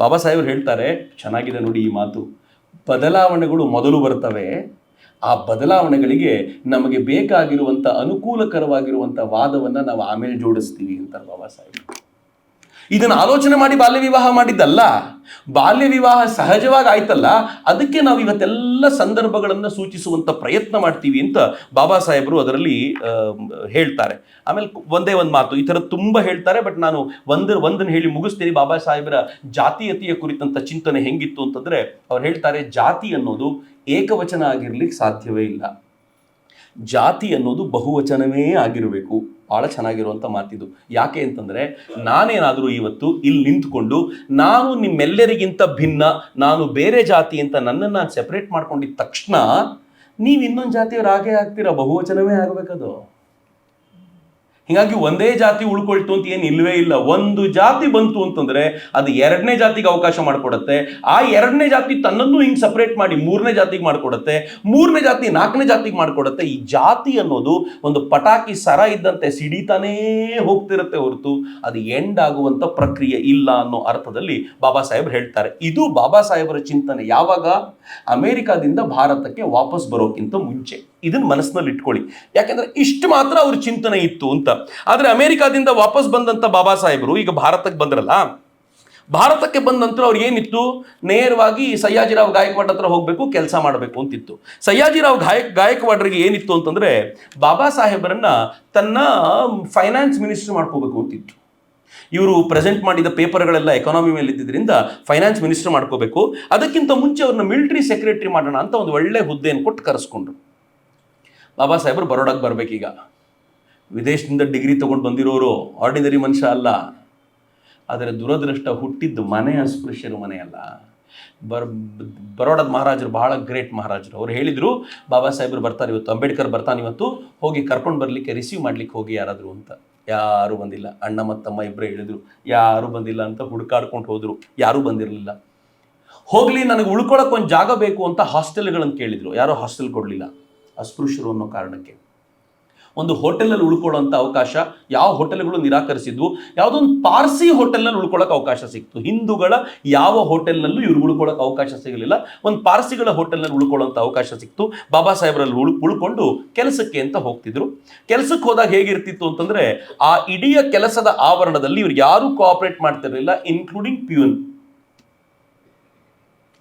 ಬಾಬಾ ಸಾಹೇಬ್ರು ಹೇಳ್ತಾರೆ, ಚೆನ್ನಾಗಿದೆ ನೋಡಿ ಈ ಮಾತು. ಬದಲಾವಣೆಗಳು ಮೊದಲು ಬರ್ತವೆ. ಆ ಬದಲಾವಣೆಗಳಿಗೆ ನಮಗೆ ಬೇಕಾಗಿರುವಂಥ ಅನುಕೂಲಕರವಾಗಿರುವಂಥ ವಾದವನ್ನು ನಾವು ಆಮೇಲೆ ಜೋಡಿಸ್ತೀವಿ, ಅಂತಾರೆ ಬಾಬಾ ಸಾಹೇಬ್ ಇದನ್ನು ಆಲೋಚನೆ ಮಾಡಿ ಬಾಲ್ಯ ವಿವಾಹ ಮಾಡಿದ್ದಲ್ಲ, ಬಾಲ್ಯ ವಿವಾಹ ಸಹಜವಾಗಿ ಆಯ್ತಲ್ಲ, ಅದಕ್ಕೆ ನಾವು ಇವತ್ತೆಲ್ಲ ಸಂದರ್ಭಗಳನ್ನು ಸೂಚಿಸುವಂತ ಪ್ರಯತ್ನ ಮಾಡ್ತೀವಿ ಅಂತ ಬಾಬಾ ಸಾಹೇಬರು ಅದರಲ್ಲಿ ಹೇಳ್ತಾರೆ. ಆಮೇಲೆ ಒಂದೇ ಒಂದು ಮಾತು, ಈ ಥರ ತುಂಬ ಹೇಳ್ತಾರೆ, ಬಟ್ ನಾನು ಒಂದರ ಒಂದನ್ನು ಹೇಳಿ ಮುಗಿಸ್ತೀನಿ. ಬಾಬಾ ಸಾಹೇಬರ ಜಾತೀಯತೆಯ ಕುರಿತಂತ ಚಿಂತನೆ ಹೆಂಗಿತ್ತು ಅಂತಂದ್ರೆ, ಅವ್ರು ಹೇಳ್ತಾರೆ, ಜಾತಿ ಅನ್ನೋದು ಏಕವಚನ ಆಗಿರ್ಲಿಕ್ಕೆ ಸಾಧ್ಯವೇ ಇಲ್ಲ. ಜಾತಿ ಅನ್ನೋದು ಬಹುವಚನವೇ ಆಗಿರಬೇಕು. ಭಾಳ ಚೆನ್ನಾಗಿರುವಂಥ ಮಾತಿದು. ಯಾಕೆ ಅಂತಂದರೆ ನಾನೇನಾದರೂ ಇವತ್ತು ಇಲ್ಲಿ ನಿಂತ್ಕೊಂಡು ನಾನು ನಿಮ್ಮೆಲ್ಲರಿಗಿಂತ ಭಿನ್ನ, ನಾನು ಬೇರೆ ಜಾತಿ ಅಂತ ನನ್ನನ್ನು ನಾನು ಸೆಪ್ರೇಟ್ ಮಾಡ್ಕೊಂಡಿದ್ದ ತಕ್ಷಣ ನೀವು ಇನ್ನೊಂದು ಜಾತಿಯವ್ರು ಹಾಗೆ ಆಗ್ತೀರಾ? ಬಹುವಚನವೇ ಆಗಬೇಕದು. ಹೀಗಾಗಿ ಒಂದೇ ಜಾತಿ ಉಳ್ಕೊಳ್ತು ಅಂತ ಏನು ಇಲ್ವೇ ಇಲ್ಲ. ಒಂದು ಜಾತಿ ಬಂತು ಅಂತಂದ್ರೆ ಅದು ಎರಡನೇ ಜಾತಿಗೆ ಅವಕಾಶ ಮಾಡಿಕೊಡುತ್ತೆ. ಆ ಎರಡನೇ ಜಾತಿ ತನ್ನನ್ನು ಹಿಂಗೆ ಸಪ್ರೇಟ್ ಮಾಡಿ ಮೂರನೇ ಜಾತಿಗೆ ಮಾಡಿಕೊಡುತ್ತೆ. ಮೂರನೇ ಜಾತಿ ನಾಲ್ಕನೇ ಜಾತಿಗೆ ಮಾಡಿಕೊಡುತ್ತೆ. ಈ ಜಾತಿ ಅನ್ನೋದು ಒಂದು ಪಟಾಕಿ ಸರ ಇದ್ದಂತೆ ಸಿಡಿತಾನೇ ಹೋಗ್ತಿರುತ್ತೆ ಹೊರತು ಅದು ಎಂಡ್ ಆಗುವಂತ ಪ್ರಕ್ರಿಯೆ ಇಲ್ಲ ಅನ್ನೋ ಅರ್ಥದಲ್ಲಿ ಬಾಬಾ ಸಾಹೇಬ್ರು ಹೇಳ್ತಾರೆ. ಇದು ಬಾಬಾ ಸಾಹೇಬರ ಚಿಂತನೆ. ಯಾವಾಗ? ಅಮೆರಿಕಾದಿಂದ ಭಾರತಕ್ಕೆ ವಾಪಸ್ ಬರೋಕ್ಕಿಂತ ಮುಂಚೆ. ಇದನ್ನ ಮನಸ್ಸಿನಲ್ಲಿ ಇಟ್ಕೊಳ್ಳಿ. ಯಾಕೆಂದ್ರೆ ಇಷ್ಟು ಮಾತ್ರ ಅವ್ರ ಚಿಂತನೆ ಇತ್ತು ಅಂತ. ಆದ್ರೆ ಅಮೆರಿಕಾದಿಂದ ವಾಪಸ್ ಬಂದಂತ ಬಾಬಾ ಸಾಹೇಬರು ಈಗ ಭಾರತಕ್ಕೆ ಬಂದ್ರಲ್ಲ, ಭಾರತಕ್ಕೆ ಬಂದ ನಂತರ ಅವ್ರಿಗೆ ಏನಿತ್ತು? ನೇರವಾಗಿ ಸಯ್ಯಾಜಿರಾವ್ ಗಾಯಕ್ವಾಡ್ ಹತ್ರ ಹೋಗಬೇಕು, ಕೆಲಸ ಮಾಡಬೇಕು ಅಂತಿತ್ತು. ಸಯ್ಯಾಜಿರಾವ್ ಗಾಯಕ್, ಗಾಯಕ್ವಾಡ್ರಿಗೆ ಏನಿತ್ತು ಅಂತಂದ್ರೆ ಬಾಬಾ ಸಾಹೇಬರನ್ನ ತನ್ನ ಫೈನಾನ್ಸ್ ಮಿನಿಸ್ಟರ್ ಮಾಡ್ಕೋಬೇಕು ಅಂತಿತ್ತು. ಇವರು ಪ್ರೆಸೆಂಟ್ ಮಾಡಿದ ಪೇಪರ್ಗಳೆಲ್ಲ ಎಕಾನಮಿ ಮೇಲೆ ಇದ್ದಿದ್ದರಿಂದ ಫೈನಾನ್ಸ್ ಮಿನಿಸ್ಟರ್ ಮಾಡ್ಕೋಬೇಕು. ಅದಕ್ಕಿಂತ ಮುಂಚೆ ಅವ್ರನ್ನ ಮಿಲಿಟರಿ ಸೆಕ್ರೆಟರಿ ಮಾಡೋಣ ಅಂತ ಒಂದು ಒಳ್ಳೆ ಹುದ್ದೆಯನ್ನು ಕೊಟ್ಟು ಕರೆಸ್ಕೊಂಡ್ರು. ಬಾಬಾ ಸಾಹೇಬರು ಬರೋಡಕ್ಕೆ ಬರಬೇಕೀಗ. ವಿದೇಶದಿಂದ ಡಿಗ್ರಿ ತೊಗೊಂಡು ಬಂದಿರೋರು ಆರ್ಡಿನರಿ ಮನುಷ್ಯ ಅಲ್ಲ. ಆದರೆ ದುರದೃಷ್ಟ ಹುಟ್ಟಿದ್ದು ಮನೆ ಅಸ್ಪೃಶ್ಯರು ಮನೆಯಲ್ಲ ಬರ್, ಬರೋಡದ ಮಹಾರಾಜರು ಬಹಳ ಗ್ರೇಟ್ ಮಹಾರಾಜರು. ಅವ್ರು ಹೇಳಿದರು, ಬಾಬಾ ಸಾಹೇಬರು ಬರ್ತಾರೆ ಇವತ್ತು, ಅಂಬೇಡ್ಕರ್ ಬರ್ತಾನೆ ಇವತ್ತು, ಹೋಗಿ ಕರ್ಕೊಂಡು ಬರಲಿಕ್ಕೆ ರಿಸೀವ್ ಮಾಡ್ಲಿಕ್ಕೆ ಹೋಗಿ ಯಾರಾದರೂ ಅಂತ. ಯಾರೂ ಬಂದಿಲ್ಲ. ಅಣ್ಣ ಮತ್ತಮ್ಮ ತಮ್ಮ ಇಬ್ಬರೇ ಹೇಳಿದರು, ಯಾರೂ ಬಂದಿಲ್ಲ ಅಂತ ಹುಡುಕಾಡ್ಕೊಂಡು ಹೋದರು. ಯಾರೂ ಬಂದಿರಲಿಲ್ಲ. ಹೋಗಲಿ, ನನಗೆ ಉಳ್ಕೊಳಕ್ಕೆ ಒಂದು ಜಾಗ ಬೇಕು ಅಂತ ಹಾಸ್ಟೆಲ್ಗಳನ್ನು ಕೇಳಿದರು. ಯಾರೂ ಹಾಸ್ಟೆಲ್ ಕೊಡಲಿಲ್ಲ. ಅಸ್ಪೃಶ್ಯರು ಅನ್ನೋ ಕಾರಣಕ್ಕೆ. ಒಂದು ಹೋಟೆಲಲ್ಲಿ ಉಳ್ಕೊಳ್ಳೋಂಥ ಅವಕಾಶ, ಯಾವ ಹೋಟೆಲ್ಗಳು ನಿರಾಕರಿಸಿದ್ವು, ಯಾವುದೊಂದು ಪಾರ್ಸಿ ಹೋಟೆಲ್ನಲ್ಲಿ ಉಳ್ಕೊಳ್ಳೋಕೆ ಅವಕಾಶ ಸಿಕ್ತು. ಹಿಂದೂಗಳ ಯಾವ ಹೋಟೆಲ್ನಲ್ಲೂ ಇವ್ರು ಉಳ್ಕೊಳ್ಳೋಕೆ ಅವಕಾಶ ಸಿಗಲಿಲ್ಲ. ಒಂದು ಪಾರ್ಸಿಗಳ ಹೋಟೆಲ್ನಲ್ಲಿ ಉಳ್ಕೊಳ್ಳೋಂಥ ಅವಕಾಶ ಸಿಕ್ತು. ಬಾಬಾ ಸಾಹೇಬರಲ್ಲಿ ಉಳ್, ಉಳ್ಕೊಂಡು ಕೆಲಸಕ್ಕೆ ಅಂತ ಹೋಗ್ತಿದ್ರು. ಕೆಲಸಕ್ಕೆ ಹೋದಾಗ ಹೇಗಿರ್ತಿತ್ತು ಅಂತಂದರೆ, ಆ ಇಡೀ ಕೆಲಸದ ಆವರಣದಲ್ಲಿ ಇವ್ರು ಯಾರೂ ಕೋಆಪರೇಟ್ ಮಾಡ್ತಿರಲಿಲ್ಲ ಇನ್ಕ್ಲೂಡಿಂಗ್ ಪ್ಯೂನ್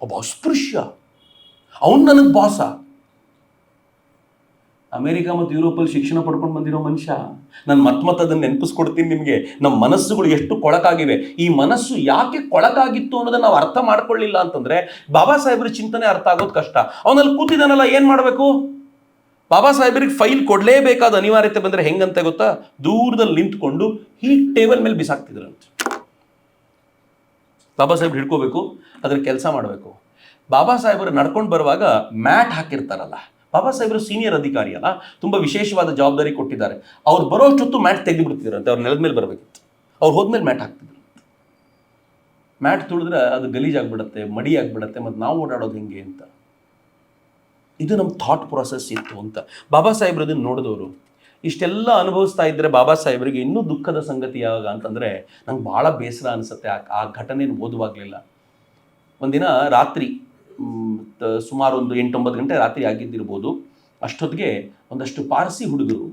ಒಬ್ಬ ಅಸ್ಪೃಶ್ಯ. ಅವನು ನನಗೆ ಬಾಸ ಅಮೆರಿಕ ಮತ್ತು ಯುರೋಪಲ್ಲಿ ಶಿಕ್ಷಣ ಪಡ್ಕೊಂಡು ಬಂದಿರೋ ಮನುಷ್ಯ, ನಾನು ಮತ್ ಮತ್ತೆ ಅದನ್ನು ನೆನಪಿಸ್ಕೊಡ್ತೀನಿ ನಿಮಗೆ. ನಮ್ಮ ಮನಸ್ಸುಗಳು ಎಷ್ಟು ಕೊಳಕಾಗಿವೆ. ಈ ಮನಸ್ಸು ಯಾಕೆ ಕೊಳಕಾಗಿತ್ತು ಅನ್ನೋದನ್ನ ನಾವು ಅರ್ಥ ಮಾಡ್ಕೊಳ್ಳಿಲ್ಲ ಅಂತಂದ್ರೆ, ಬಾಬಾ ಸಾಹೇಬ್ರ ಚಿಂತನೆ ಅರ್ಥ ಆಗೋದು ಕಷ್ಟ. ಅವನಲ್ಲಿ ಕೂತಿದ್ದಾನಲ್ಲ, ಏನು ಮಾಡಬೇಕು? ಬಾಬಾ ಸಾಹೇಬ್ರಿಗೆ ಫೈಲ್ ಕೊಡಲೇಬೇಕಾದ ಅನಿವಾರ್ಯತೆ ಬಂದರೆ ಹೆಂಗಂತ ಗೊತ್ತಾ? ದೂರದಲ್ಲಿ ನಿಂತ್ಕೊಂಡು ಈ ಟೇಬಲ್ ಮೇಲೆ ಬಿಸಾಕ್ತಿದ್ರಂತೆ. ಬಾಬಾ ಸಾಹೇಬ್ ಹಿಡ್ಕೋಬೇಕು ಅದ್ರ ಕೆಲಸ ಮಾಡಬೇಕು. ಬಾಬಾ ಸಾಹೇಬರು ನಡ್ಕೊಂಡು ಬರುವಾಗ ಮ್ಯಾಟ್ ಹಾಕಿರ್ತಾರಲ್ಲ. ಬಾಬಾ ಸಾಹೇಬರು ಸೀನಿಯರ್ ಅಧಿಕಾರಿ ಅಲ್ಲ, ತುಂಬ ವಿಶೇಷವಾದ ಜವಾಬ್ದಾರಿ ಕೊಟ್ಟಿದ್ದಾರೆ. ಅವ್ರು ಬರೋ ಅಷ್ಟೊತ್ತು ಮ್ಯಾಟ್ ತೆಗೆದು ಬಿಡ್ತಿದ್ರಂತೆ ಅವ್ರ ನೆಲದ ಮೇಲೆ ಬರಬೇಕಿತ್ತು. ಅವ್ರು ಹೋದ್ಮೇಲೆ ಮ್ಯಾಟ್ ಹಾಕ್ತಿದ್ರು. ಮ್ಯಾಟ್ ತುಳಿದ್ರೆ ಅದು ಗಲೀಜಾಗ್ಬಿಡತ್ತೆ ಮಡಿ ಆಗ್ಬಿಡತ್ತೆ, ಮತ್ತು ನಾವು ಓಡಾಡೋದು ಹೆಂಗೆ ಅಂತ. ಇದು ನಮ್ಮ ಥಾಟ್ ಪ್ರೊಸೆಸ್ ಇತ್ತು ಅಂತ. ಬಾಬಾ ಸಾಹೇಬ್ರು ಅದನ್ನು ನೋಡಿದವರು, ಇಷ್ಟೆಲ್ಲ ಅನುಭವಿಸ್ತಾ ಇದ್ದರೆ ಬಾಬಾ ಸಾಹೇಬ್ರಿಗೆ ಇನ್ನೂ ದುಃಖದ ಸಂಗತಿ ಯಾವಾಗ ಅಂತಂದರೆ, ನಂಗೆ ಭಾಳ ಬೇಸರ ಅನಿಸುತ್ತೆ, ಆ ಆ ಓದುವಾಗಲಿಲ್ಲ. ಒಂದಿನ ರಾತ್ರಿ ಸುಮಾರು ಒಂದು ಎಂಟೊಂಬತ್ತು ಗಂಟೆ ರಾತ್ರಿ ಆಗಿದ್ದಿರ್ಬೋದು, ಅಷ್ಟೊತ್ತಿಗೆ ಒಂದಷ್ಟು ಪಾರ್ಸಿ ಹುಡುಗರು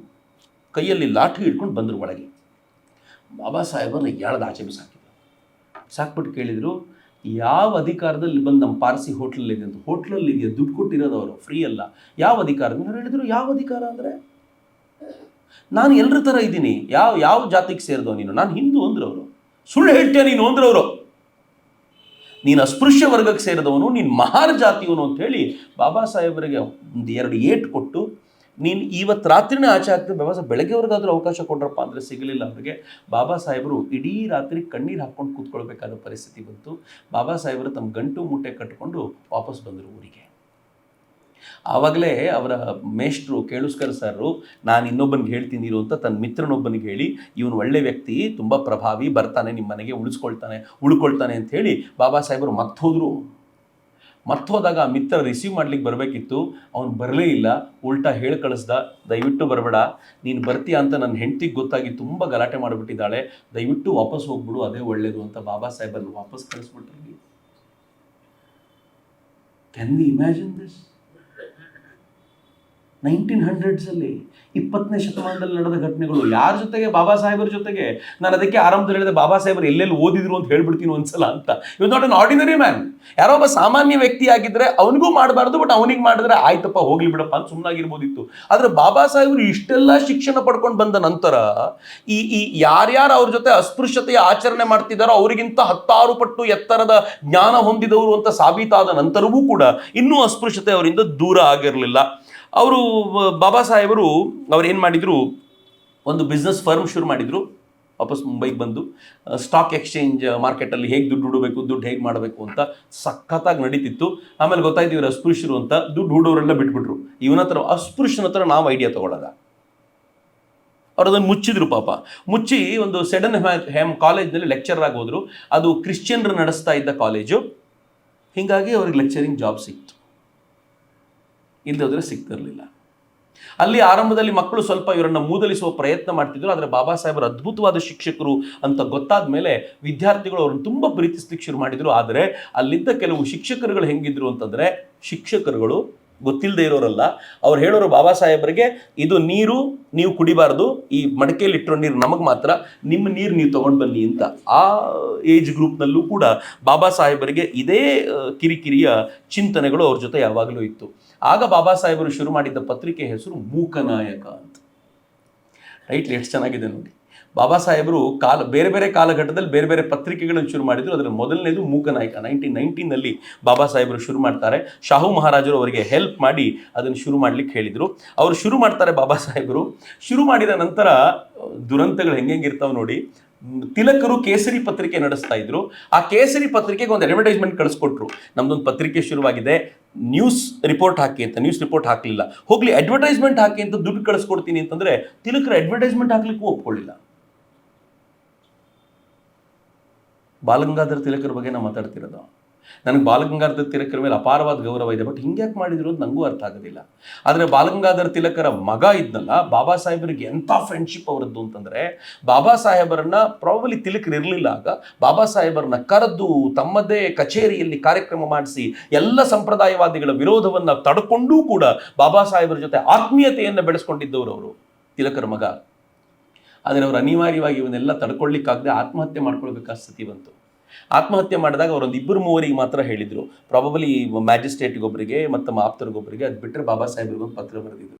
ಕೈಯಲ್ಲಿ ಲಾಠಿ ಹಿಡ್ಕೊಂಡು ಬಂದರು ಒಳಗೆ. ಬಾಬಾ ಸಾಹೇಬರನ್ನ ಎಳ್ದು ಆಚೆ ಬಿಸಾಕಿದ್ರು ಸಾಕ್ಬಿಟ್ಟು ಕೇಳಿದರು, ಯಾವ ಅಧಿಕಾರದಲ್ಲಿ ಬಂದು ನಮ್ಮ ಪಾರ್ಸಿ ಹೋಟ್ಲಲ್ಲಿದೆ ಅಂತ. ಹೋಟ್ಲಲ್ಲಿ ಇದೆಯಾ? ದುಡ್ಡು ಕೊಟ್ಟಿರೋದು ಅವರು. ಫ್ರೀ ಅಲ್ಲ. ಯಾವ ಅಧಿಕಾರ ಅವ್ರು ಹೇಳಿದ್ರು, ಯಾವ ಅಧಿಕಾರ ಅಂದರೆ? ನಾನು ಎಲ್ಲರ ಥರ ಇದ್ದೀನಿ. ಯಾವ ಯಾವ ಜಾತಿಗೆ ಸೇರಿದವ ನೀನು? ನಾನು ಹಿಂದೂ ಅಂದ್ರು ಅವರು. ಸುಳ್ಳು ಹೇಳ್ತೀಯ ನೀನು ಅಂದ್ರು ಅವರು. ನೀನು ಅಸ್ಪೃಶ್ಯ ವರ್ಗಕ್ಕೆ ಸೇರಿದವನು, ನೀನು ಮಹಾರ್ ಜಾತಿಯವನು ಅಂತ ಹೇಳಿ ಬಾಬಾ ಸಾಹೇಬರಿಗೆ ಒಂದು ಎರಡು ಏಟ್ ಕೊಟ್ಟು, ನೀನು ಇವತ್ತು ರಾತ್ರಿನೇ ಆಚೆ ಆಗ್ತದೆ ಬಾಬಾ ಸಾಹೇಬ್ ಬೆಳಗ್ಗೆವರೆಗಾದ್ರೂ ಅವಕಾಶ ಕೊಡ್ರಪ್ಪ ಅಂದರೆ ಸಿಗಲಿಲ್ಲ ಅವರಿಗೆ. ಬಾಬಾ ಸಾಹೇಬರು ಇಡೀ ರಾತ್ರಿ ಕಣ್ಣೀರು ಹಾಕ್ಕೊಂಡು ಕೂತ್ಕೊಳ್ಬೇಕಾದ ಪರಿಸ್ಥಿತಿ ಬಂತು. ಬಾಬಾ ಸಾಹೇಬರು ತಮ್ಮ ಗಂಟು ಮೂಟೆ ಕಟ್ಟಿಕೊಂಡು ವಾಪಸ್ ಬಂದರು ಊರಿಗೆ. ಆವಾಗಲೇ ಅವರ ಮೇಷ್ಟ್ರು ಕೇಳುಸ್ಕರ್ ಸರ್ರು, ನಾನು ಇನ್ನೊಬ್ಬನಿಗೆ ಹೇಳ್ತೀನಿ ಅಂತ ತನ್ನ ಮಿತ್ರನೊಬ್ಬನಿಗೆ ಹೇಳಿ, ಇವನು ಒಳ್ಳೆ ವ್ಯಕ್ತಿ, ತುಂಬ ಪ್ರಭಾವಿ, ಬರ್ತಾನೆ ನಿಮ್ಮ ಮನೆಗೆ ಉಳಿಸ್ಕೊಳ್ತಾನೆ, ಉಳ್ಕೊಳ್ತಾನೆ ಅಂತ ಹೇಳಿ ಬಾಬಾ ಸಾಹೇಬರು ಮತ್ತೆ ಹೋದರು ಮತ್ತೆ ಹೋದಾಗ ಆ ಮಿತ್ರ ರಿಸೀವ್ ಮಾಡ್ಲಿಕ್ಕೆ ಬರಬೇಕಿತ್ತು. ಅವ್ನು ಬರಲೇ ಇಲ್ಲ. ಉಲ್ಟಾ ಹೇಳಿ ಕಳಿಸ್ದ, ದಯವಿಟ್ಟು ಬರಬೇಡ. ನೀನು ಬರ್ತೀಯ ಅಂತ ನನ್ನ ಹೆಂಡತಿಗೆ ಗೊತ್ತಾಗಿ ತುಂಬ ಗಲಾಟೆ ಮಾಡಿಬಿಟ್ಟಿದ್ದಾಳೆ. ದಯವಿಟ್ಟು ವಾಪಸ್ ಹೋಗ್ಬಿಡು, ಅದೇ ಒಳ್ಳೇದು ಅಂತ ಬಾಬಾ ಸಾಹೇಬನ್ನು ವಾಪಸ್ ಕಳಿಸ್ಬಿಟ್ರಿ can we imagine this nineteen ಹಂಡ್ರೆಡ್ಸಲ್ಲಿ ಇಪ್ಪತ್ತನೇ ಶತಮಾನದಲ್ಲಿ ನಡೆದ ಘಟನೆಗಳು. ಯಾರ ಜೊತೆಗೆ? ಬಾಬಾ ಸಾಹೇಬರ ಜೊತೆಗೆ. ನಾನು ಅದಕ್ಕೆ ಆರಂಭದಲ್ಲಿ ಹೇಳಿದೆ, ಬಾಬಾ ಸಾಹೇಬರು ಎಲ್ಲೆಲ್ಲಿ ಓದಿದ್ರು ಅಂತ ಹೇಳ್ಬಿಡ್ತೀನಿ ಒಂದ್ಸಲ ಅಂತ. ಇವ್ ನಾಟ್ ಅನ್ ಆರ್ಡಿನರಿ ಮ್ಯಾನ್ ಯಾರೋ ಒಬ್ಬ ಸಾಮಾನ್ಯ ವ್ಯಕ್ತಿ ಆಗಿದ್ರೆ ಅವನಿಗೂ ಮಾಡಬಾರ್ದು ಬಟ್ ಅವನಿಗೆ ಮಾಡಿದ್ರೆ ಆಯ್ತಪ್ಪ, ಹೋಗ್ಲಿ ಬಿಡಪ್ಪ ಅಂತ ಸುಮ್ಮನಾಗಿರ್ಬೋದಿತ್ತು ಆದ್ರೆ ಬಾಬಾ ಸಾಹೇಬರು ಇಷ್ಟೆಲ್ಲ ಶಿಕ್ಷಣ ಪಡ್ಕೊಂಡು ಬಂದ ನಂತರ ಈ ಈ ಯಾರ್ಯಾರು ಅವ್ರ ಜೊತೆ ಅಸ್ಪೃಶ್ಯತೆಯ ಆಚರಣೆ ಮಾಡ್ತಿದ್ದಾರೋ, ಅವರಿಗಿಂತ ಹತ್ತಾರು ಪಟ್ಟು ಎತ್ತರದ ಜ್ಞಾನ ಹೊಂದಿದವರು ಅಂತ ಸಾಬೀತಾದ ನಂತರವೂ ಕೂಡ ಇನ್ನೂ ಅಸ್ಪೃಶ್ಯತೆ ಅವರಿಂದ ದೂರ ಆಗಿರಲಿಲ್ಲ. ಅವರು, ಬಾಬಾ ಸಾಹೇಬರು ಅವ್ರು ಏನು ಮಾಡಿದರು? ಒಂದು ಬಿಸ್ನೆಸ್ ಫರ್ಮ್ ಶುರು ಮಾಡಿದರು. ವಾಪಸ್ ಮುಂಬೈಗೆ ಬಂದು ಸ್ಟಾಕ್ ಎಕ್ಸ್ಚೇಂಜ್ ಮಾರ್ಕೆಟಲ್ಲಿ ಹೇಗೆ ದುಡ್ಡು ಹುಡಬೇಕು ದುಡ್ಡು ಹೇಗೆ ಮಾಡಬೇಕು ಅಂತ ಸಖತ್ತಾಗಿ ನಡೀತಿತ್ತು. ಆಮೇಲೆ ಗೊತ್ತಾಯ್ತು ಇವರು ಅಸ್ಪೃಶ್ಯರು ಅಂತ ದುಡ್ಡು ಹುಡೋರೆಲ್ಲ ಬಿಟ್ಬಿಟ್ರು. ಇವನ ಹತ್ರ, ಅಸ್ಪೃಶ್ಯನ ಹತ್ರ ನಾವು ಐಡಿಯಾ ತೊಗೊಳ್ಳೋದ ಅವ್ರು ಅದನ್ನು ಮುಚ್ಚಿದ್ರು ಪಾಪ. ಮುಚ್ಚಿ ಒಂದು ಸೆಡನ್ ಹೆಮ್ ಕಾಲೇಜ್ನಲ್ಲಿ ಲೆಕ್ಚರ್ ಆಗಿ ಹೋದರು. ಅದು ಕ್ರಿಶ್ಚಿಯನ್ರು ನಡೆಸ್ತಾ ಇದ್ದ ಕಾಲೇಜು ಹೀಗಾಗಿ ಅವ್ರಿಗೆ ಲೆಕ್ಚರಿಂಗ್ ಜಾಬ್ ಸಿಕ್ತು. ಇಲ್ಲದ್ರೆ ಸಿಗ್ತಿರ್ಲಿಲ್ಲ. ಅಲ್ಲಿ ಆರಂಭದಲ್ಲಿ ಮಕ್ಕಳು ಸ್ವಲ್ಪ ಇವರನ್ನ ಮೂದಲಿಸುವ ಪ್ರಯತ್ನ ಮಾಡ್ತಿದ್ರು, ಆದರೆ ಬಾಬಾ ಸಾಹೇಬರು ಅದ್ಭುತವಾದ ಶಿಕ್ಷಕರು ಅಂತ ಗೊತ್ತಾದ ಮೇಲೆ ವಿದ್ಯಾರ್ಥಿಗಳು ಅವ್ರನ್ನ ತುಂಬ ಪ್ರೀತಿಸ್ಲಿಕ್ಕೆ ಶುರು ಮಾಡಿದ್ರು. ಆದರೆ ಅಲ್ಲಿದ್ದ ಕೆಲವು ಶಿಕ್ಷಕರುಗಳು ಹೆಂಗಿದ್ರು ಅಂತಂದ್ರೆ, ಶಿಕ್ಷಕರುಗಳು ಗೊತ್ತಿಲ್ಲದೆ ಇರೋರಲ್ಲ, ಅವ್ರು ಹೇಳೋರು ಬಾಬಾ ಸಾಹೇಬರಿಗೆ, ಇದು ನೀರು, ನೀವು ಕುಡಿಬಾರ್ದು, ಈ ಮಡಕೆಯಲ್ಲಿ ಇಟ್ಟಿರೋ ನೀರು ನಮಗೆ ಮಾತ್ರ, ನಿಮ್ಮ ನೀರು ನೀವು ತಗೊಂಡು ಬನ್ನಿ ಅಂತ. ಆ ಏಜ್ ಗ್ರೂಪ್ನಲ್ಲೂ ಕೂಡ ಬಾಬಾ ಸಾಹೇಬರಿಗೆ ಇದೇ ಕಿರಿಕಿರಿಯ ಚಿಂತನೆಗಳು ಅವ್ರ ಜೊತೆ ಯಾವಾಗಲೂ ಇತ್ತು. ಆಗ ಬಾಬಾ ಸಾಹೇಬರು ಶುರು ಮಾಡಿದ್ದ ಪತ್ರಿಕೆ ಹೆಸರು ಮೂಕನಾಯಕ ಅಂತ. ರೈಟ್, ಎಷ್ಟು ಚೆನ್ನಾಗಿದೆ ನೋಡಿ. ಬಾಬಾ ಸಾಹೇಬರು ಕಾಲ, ಬೇರೆ ಬೇರೆ ಕಾಲಘಟ್ಟದಲ್ಲಿ ಬೇರೆ ಬೇರೆ ಪತ್ರಿಕೆಗಳನ್ನು ಶುರು ಮಾಡಿದ್ರು. ಅದರ ಮೊದಲನೇದು ಮೂಕನಾಯಕ ನೈನ್ಟೀನ್ ನೈನ್ಟೀನಲ್ಲಿ ಬಾಬಾ ಸಾಹೇಬರು ಶುರು ಮಾಡ್ತಾರೆ. ಶಾಹು ಮಹಾರಾಜರು ಅವರಿಗೆ ಹೆಲ್ಪ್ ಮಾಡಿ ಅದನ್ನು ಶುರು ಮಾಡ್ಲಿಕ್ಕೆ ಹೇಳಿದರು. ಅವರು ಶುರು ಮಾಡ್ತಾರೆ ಬಾಬಾ ಸಾಹೇಬರು. ಶುರು ಮಾಡಿದ ನಂತರ, ದುರಂತಗಳು ಹೆಂಗೆ ಹೆಂಗೆಂಗಿರ್ತಾವೆ ನೋಡಿ. ತಿಲಕರು ಕೇಸರಿ ಪತ್ರಿಕೆ ನಡೆಸ್ತಾ ಇದ್ರು. ಆ ಕೇಸರಿ ಪತ್ರಿಕೆಗೆ ಒಂದು ಅಡ್ವರ್ಟೈಸ್ಮೆಂಟ್ ಕಳಿಸ್ಕೊಟ್ರು. ನಮ್ದೊಂದು ಪತ್ರಿಕೆ ಶುರುವಾಗಿದೆ. ನ್ಯೂಸ್ ರಿಪೋರ್ಟ್ ಹಾಕಿ ಅಂತ. ನ್ಯೂಸ್ ರಿಪೋರ್ಟ್ ಹಾಕಲಿಲ್ಲ. ಹೋಗ್ಲಿ ಅಡ್ವರ್ಟೈಸ್ಮೆಂಟ್ ಹಾಕಿ ಅಂತ ದುಡ್ಡು ಕಳಿಸ್ಕೊಡ್ತೀನಿ ಅಂತಂದ್ರೆ ತಿಲಕರು ಅಡ್ವರ್ಟೈಸ್ಮೆಂಟ್ ಹಾಕ್ಲಿಕ್ಕೂ ಒಪ್ಕೊಳ್ಳಿಲ್ಲ. ಬಾಲಗಂಗಾಧರ ತಿಲಕರ ಬಗ್ಗೆ ನಾವು ಮಾತಾಡ್ತಿರೋದು. ನನಗೆ ಬಾಲಗಂಗಾಧರ ತಿಲಕರ ಮೇಲೆ ಅಪಾರವಾದ ಗೌರವ ಇದೆ, ಬಟ್ ಹಿಂಗ್ಯಾಕೆ ಮಾಡಿದ್ರು ಅಂತ ನನಗೂ ಅರ್ಥ ಆಗೋದಿಲ್ಲ. ಆದರೆ ಬಾಲಗಂಗಾಧರ ತಿಲಕರ ಮಗ ಇದ್ನಲ್ಲ, ಬಾಬಾ ಸಾಹೇಬರಿಗೆ ಎಂಥ ಫ್ರೆಂಡ್ಶಿಪ್ ಅವರದ್ದು ಅಂತಂದರೆ, ಬಾಬಾ ಸಾಹೇಬರನ್ನ ಪ್ರಾಬಲಿ ತಿಲಕರು ಇರಲಿಲ್ಲ ಆಗ, ಬಾಬಾ ಸಾಹೇಬರನ್ನ ಕರೆದು ತಮ್ಮದೇ ಕಚೇರಿಯಲ್ಲಿ ಕಾರ್ಯಕ್ರಮ ಮಾಡಿಸಿ, ಎಲ್ಲ ಸಂಪ್ರದಾಯವಾದಿಗಳ ವಿರೋಧವನ್ನು ತಡ್ಕೊಂಡೂ ಕೂಡ ಬಾಬಾ ಸಾಹೇಬರ ಜೊತೆ ಆತ್ಮೀಯತೆಯನ್ನು ಬೆಳೆಸ್ಕೊಂಡಿದ್ದವರು ಅವರು, ತಿಲಕರ ಮಗ. ಆದರೆ ಅವರು ಅನಿವಾರ್ಯವಾಗಿ ಇವನ್ನೆಲ್ಲ ತಡ್ಕೊಳ್ಳಿಕ್ಕಾಗದೆ ಆತ್ಮಹತ್ಯೆ ಮಾಡ್ಕೊಳ್ಬೇಕಾದ ಸ್ಥಿತಿ ಬಂತು. ಆತ್ಮಹತ್ಯೆ ಮಾಡಿದಾಗ ಅವರೊಂದು ಇಬ್ಬರು ಮೂವರಿಗೆ ಮಾತ್ರ ಹೇಳಿದರು. ಪ್ರಾಬಬಲಿ ಮ್ಯಾಜಿಸ್ಟ್ರೇಟ್ಗೊಬ್ಬರಿಗೆ ಮತ್ತು ಆಪ್ತರಿಗೊಬ್ಬರಿಗೆ ಅದು ಬಿಟ್ಟರೆ ಬಾಬಾ ಸಾಹೇಬ್ರಿಗೊಂದು ಪತ್ರ ಬರೆದಿದ್ರು.